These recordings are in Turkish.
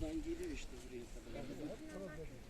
Şuradan geliyor işte buraya kadar.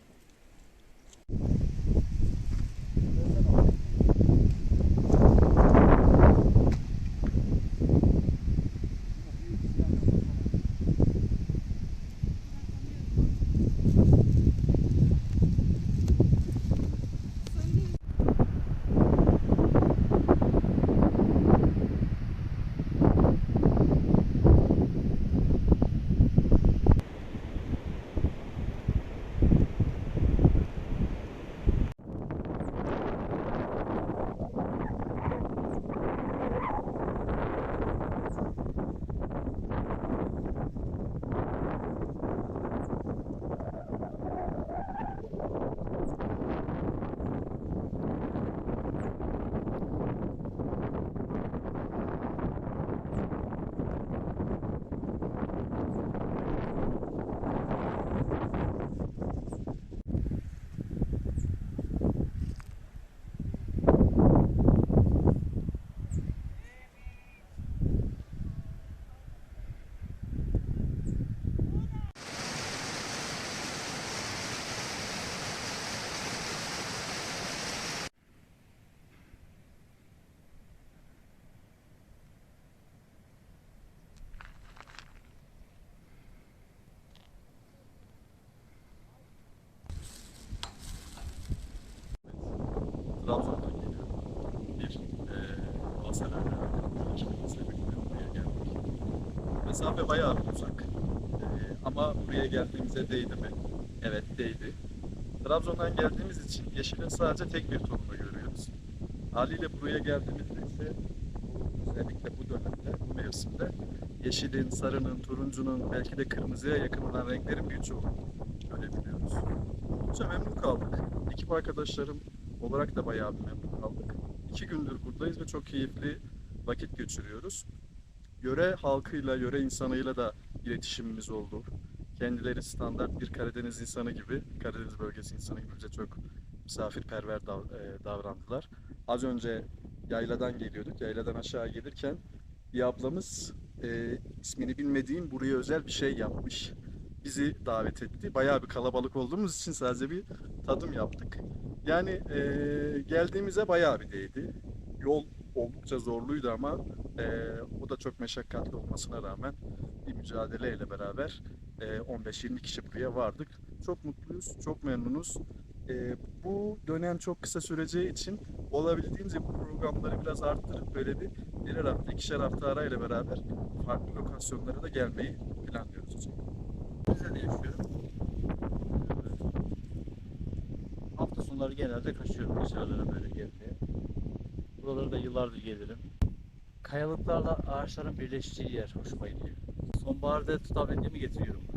Mesafe bayağı uzak. Eee, ama buraya geldiğimize değdi mi? Evet değdi. Trabzon'dan geldiğimiz için yeşilin sadece tek bir tonunu görüyoruz. Haliyle buraya geldiğimizde ise özellikle bu dönemde, bu mevsimde yeşilin, sarının, turuncunun, belki de kırmızıya yakın olan renklerin birçoğunu görebiliyoruz. Oldukça memnun kaldık. Ekip arkadaşlarım olarak da bayağı bir memnun kaldık. İki gündür buradayız ve çok keyifli vakit geçiriyoruz. Yöre halkıyla, yöre insanıyla da iletişimimiz oldu. Kendileri standart bir Karadeniz insanı gibi, Karadeniz bölgesi insanı gibi bize çok misafirperver e, davrandılar. Az önce yayladan geliyorduk. Yayladan aşağı gelirken bir ablamız e, ismini bilmediğim buraya özel bir şey yapmış. Bizi davet etti. Bayağı bir kalabalık olduğumuz için sadece bir tadım yaptık. Yani e, geldiğimize bayağı bir değdi. Yol oldukça zorluydu ama e, o da çok meşakkatli olmasına rağmen bir mücadeleyle beraber e, 15-20 kişi buraya vardık. Çok mutluyuz, çok memnunuz. E, bu dönem çok kısa süreceği için olabildiğince bu programları biraz arttırıp böyle bir birer hafta, ikişer hafta arayla beraber farklı lokasyonlara da gelmeyi planlıyoruz hocam. Rize'de yaşıyorum. Hafta sonları genelde kaçıyorum dışarılara böyle gezmeye. Buralara da yıllardır gelirim. Kayalıklarla ağaçların birleştiği yer hoşuma gidiyor. Sonbaharda tutabildiğimi getiriyorum.